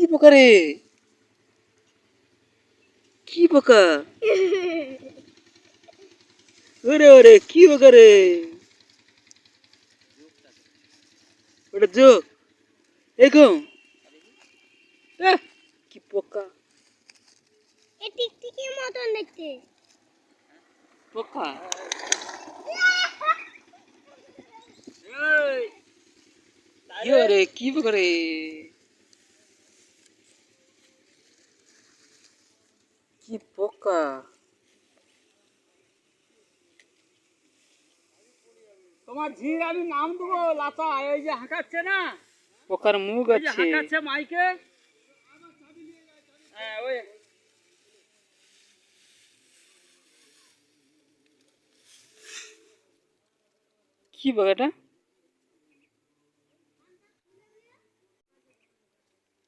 কি পোকা রে কি পোকা ওরে ওরে কি পোকা রে ওটা যোগ এরকম? কি পোকা। টিকটিকির মতন দেখতে। পোকা? কি রে কি পোকা রে কি পোকা তোমার ঝির আমি নাম দেবো লাতা এই যে হাঁকাচ্ছে না? পোকার মুখ আছে। হাঁকাচ্ছে মাইকে। হ্যাঁ ওই। কি পোকাটা